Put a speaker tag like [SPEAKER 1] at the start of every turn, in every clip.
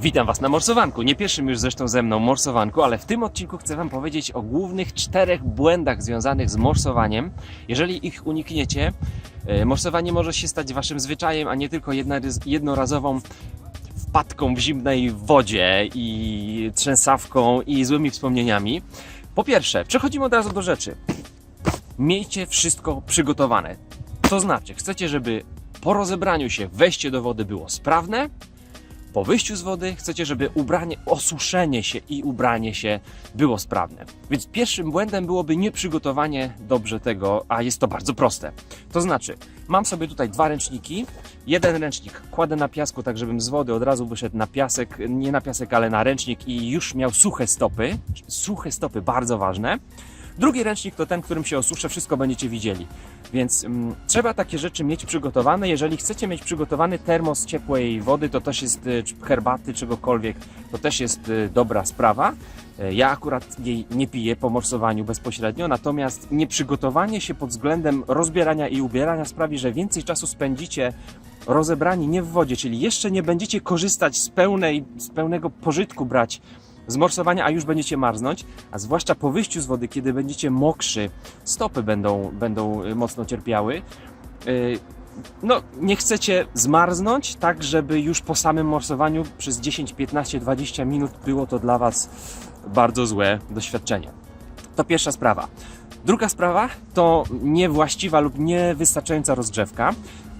[SPEAKER 1] Witam Was na morsowanku. Nie pierwszym już zresztą ze mną morsowanku, ale w tym odcinku chcę Wam powiedzieć o głównych czterech błędach związanych z morsowaniem. Jeżeli ich unikniecie, e, morsowanie może się stać Waszym zwyczajem, a nie tylko jednorazową wpadką w zimnej wodzie i trzęsawką i złymi wspomnieniami. Po pierwsze, przechodzimy od razu do rzeczy. Miejcie wszystko przygotowane. To znaczy, chcecie, żeby po rozebraniu się wejście do wody było sprawne, po wyjściu z wody chcecie, żeby ubranie, osuszenie się i ubranie się było sprawne. Więc pierwszym błędem byłoby nieprzygotowanie dobrze tego, a jest to bardzo proste. To znaczy, mam sobie tutaj dwa ręczniki. Jeden ręcznik kładę na piasku, tak żebym z wody od razu wyszedł na piasek, nie na piasek, ale na ręcznik i już miał suche stopy. Suche stopy, bardzo ważne. Drugi ręcznik to ten, którym się osuszę, wszystko będziecie widzieli. Więc mm, trzeba takie rzeczy mieć przygotowane. Jeżeli chcecie mieć przygotowany termos ciepłej wody, to też jest y, czy herbaty, czegokolwiek, to też jest y, dobra sprawa. E, Ja akurat jej nie piję po morsowaniu bezpośrednio, natomiast nieprzygotowanie się pod względem rozbierania i ubierania sprawi, że więcej czasu spędzicie rozebrani nie w wodzie, czyli jeszcze nie będziecie korzystać z, pełnej, z pełnego pożytku brać z morsowania, a już będziecie marznąć, a zwłaszcza po wyjściu z wody, kiedy będziecie mokrzy, stopy będą, będą y, mocno cierpiały. Yy, No, nie chcecie zmarznąć, tak żeby już po samym morsowaniu przez 10, 15, 20 minut było to dla Was bardzo złe doświadczenie. To pierwsza sprawa. Druga sprawa to niewłaściwa lub niewystarczająca rozgrzewka.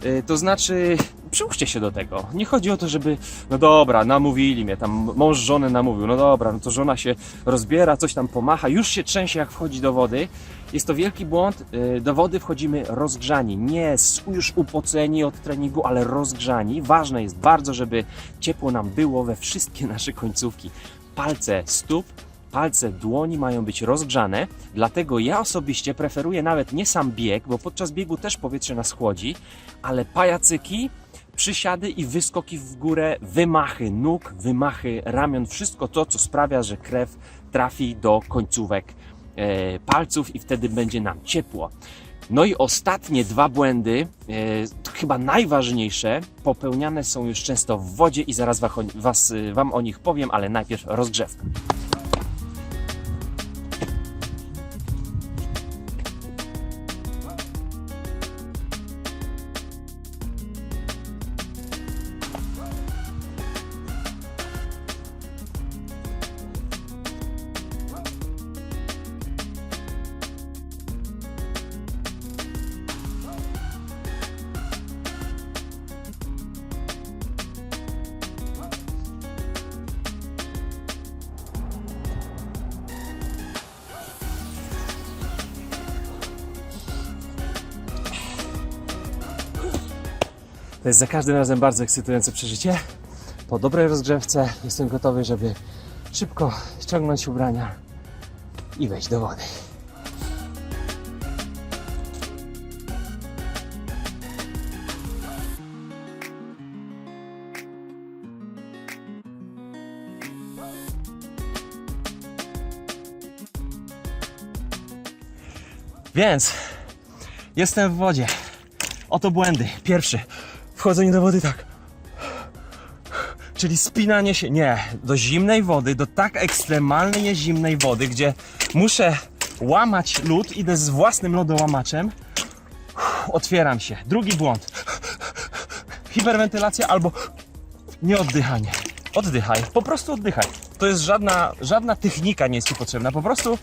[SPEAKER 1] Yy, To znaczy, przyłóżcie się do tego. Nie chodzi o to, żeby, no dobra, namówili mnie, tam mąż żonę namówił, no dobra, no to żona się rozbiera, coś tam pomacha, już się trzęsie jak wchodzi do wody. Jest to wielki błąd. Yy, Do wody wchodzimy rozgrzani, nie już upoceni od treningu, ale rozgrzani. Ważne jest bardzo, żeby ciepło nam było we wszystkie nasze końcówki. Palce stóp, palce dłoni mają być rozgrzane, dlatego ja osobiście preferuję nawet nie sam bieg, bo podczas biegu też powietrze nas chłodzi, ale pajacyki, przysiady i wyskoki w górę, wymachy nóg, wymachy ramion, wszystko to, co sprawia, że krew trafi do końcówek e, palców i wtedy będzie nam ciepło. No i ostatnie dwa błędy, e, chyba najważniejsze, popełniane są już często w wodzie i zaraz was, e, Wam o nich powiem, ale najpierw rozgrzewka. To jest za każdym razem bardzo ekscytujące przeżycie. Po dobrej rozgrzewce jestem gotowy, żeby szybko ściągnąć ubrania i wejść do wody. Więc jestem w wodzie. Oto błędy. Pierwszy. Wchodzenie do wody tak. Czyli spinanie się, nie, do zimnej wody, do tak ekstremalnie zimnej wody, gdzie muszę łamać lód, idę z własnym lodołamaczem. Otwieram się. Drugi błąd. Hiperwentylacja albo nieoddychanie. Oddychaj, po prostu oddychaj. To jest żadna, żadna technika nie jest tu potrzebna, po prostu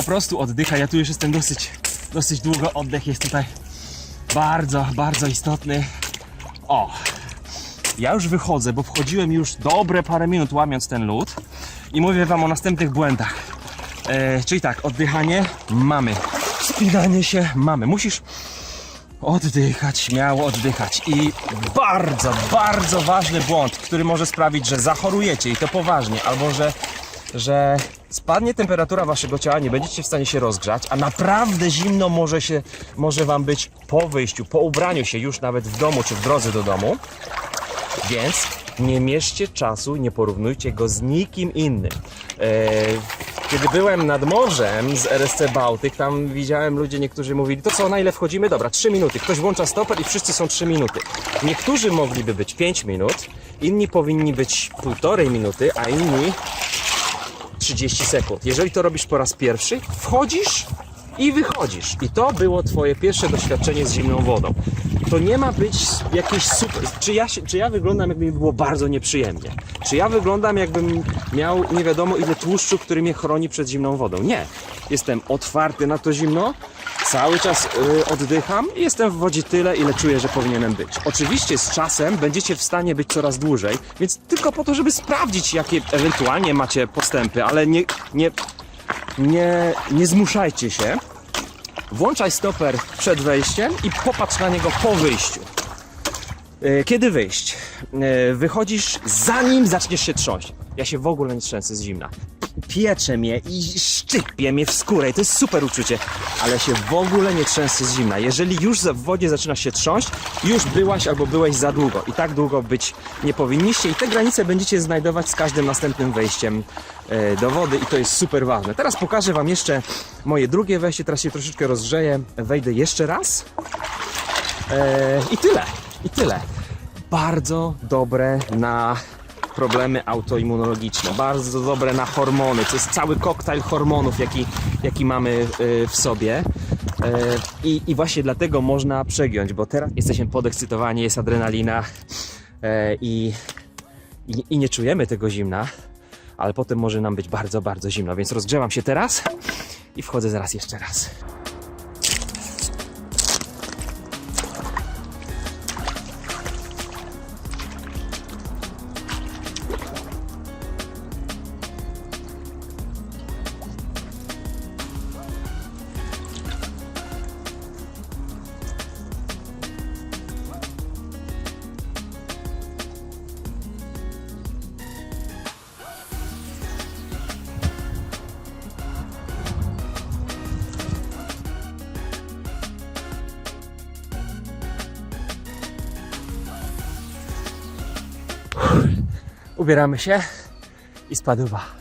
[SPEAKER 1] po prostu oddychaj. Ja tu już jestem dosyć, dosyć długo. Oddech jest tutaj bardzo, bardzo istotny. O, ja już wychodzę, bo wchodziłem już dobre parę minut łamiąc ten lód i mówię Wam o następnych błędach. E, czyli tak, oddychanie mamy, spinanie się mamy. Musisz oddychać, śmiało oddychać. I bardzo, bardzo ważny błąd, który może sprawić, że zachorujecie i to poważnie, albo że, że spadnie temperatura waszego ciała, nie będziecie w stanie się rozgrzać, a naprawdę zimno może, się, może wam być po wyjściu, po ubraniu się już nawet w domu czy w drodze do domu. Więc nie mierzcie czasu, nie porównujcie go z nikim innym. E,
[SPEAKER 2] Kiedy byłem nad morzem z RSC Bałtyk, tam widziałem ludzie, niektórzy mówili, to co, na ile wchodzimy? Dobra, 3 minuty. Ktoś włącza stoper i wszyscy są 3 minuty. Niektórzy mogliby być 5 minut, inni powinni być półtorej minuty, a inni 30 sekund. Jeżeli to robisz po raz pierwszy, wchodzisz i wychodzisz. I to było twoje pierwsze doświadczenie z zimną wodą. To nie ma być jakieś super. Czy ja, czy ja wyglądam, jakby mi było bardzo nieprzyjemnie? Czy ja wyglądam, jakbym miał nie wiadomo ile tłuszczu, który mnie chroni przed zimną wodą? Nie. Jestem otwarty na to zimno, cały czas y, oddycham i jestem w wodzie tyle, ile czuję, że powinienem być. Oczywiście z czasem będziecie w stanie być coraz dłużej, więc tylko po to, żeby sprawdzić, jakie ewentualnie macie postępy, ale nie, nie, nie, nie zmuszajcie się. Włączaj stoper przed wejściem i popatrz na niego po wyjściu. E, Kiedy wyjść? E, Wychodzisz zanim zaczniesz się trząść. Ja się w ogóle nie trzęsę z zimna. Piecze mnie i szczypie mnie w skórę i to jest super uczucie, ale się w ogóle nie trzęsę z zimna. Jeżeli już w wodzie zaczynasz się trząść, już byłaś albo byłeś za długo i tak długo być nie powinniście i te granice będziecie znajdować z każdym następnym wejściem e, do wody i to jest super ważne. Teraz pokażę Wam jeszcze moje drugie wejście, teraz się troszeczkę rozgrzeję, wejdę jeszcze raz. E, I tyle, i tyle. Bardzo dobre na problemy autoimmunologiczne, bardzo dobre na hormony. To jest cały koktajl hormonów, jaki, jaki mamy e, w sobie. E, I, I właśnie dlatego można przegiąć, bo teraz jesteśmy podekscytowani, jest adrenalina e, i, i, i nie czujemy tego zimna, ale potem może nam być bardzo, bardzo zimno. Więc rozgrzewam się teraz i wchodzę zaraz jeszcze raz. Ubieramy się i spaduwa.